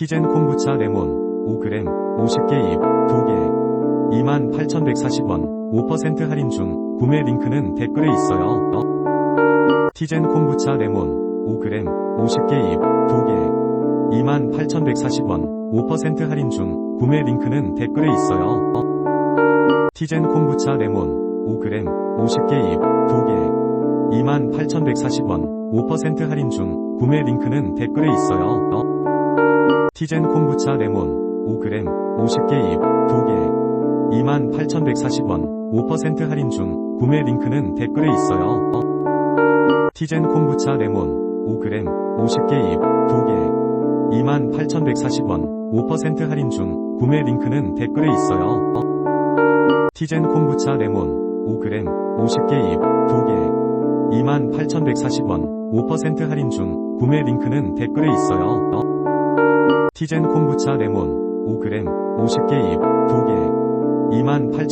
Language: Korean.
티젠 콤부차 레몬 5g 50개 잎 2개 28,140원 5% 할인 중 구매 링크는 댓글에 있어요. 어? 티젠 콤부차 레몬 5g 50개 잎 2개 28,140원 5% 할인 중 구매 링크는 댓글에 있어요. 어? 티젠 콤부차 레몬 5g 50개 잎 2개 28,140원 5% 할인 중 구매 링크는 댓글에 있어요. 어? 티젠 콤부차 레몬 5g 50개 잎 2개 28,140원 5% 할인 중 구매 링크는 댓글에 있어요. 어? 티젠 콤부차 레몬 5g 50개 잎 2개 28,140원 5% 할인 중 구매 링크는 댓글에 있어요. 어? 티젠 콤부차 레몬 5g 50개 잎 2개 28,140원 5% 할인 중 구매 링크는 댓글에 있어요. 어? 티젠 콤부차 레몬 5g 50개 잎 2개. 28,140원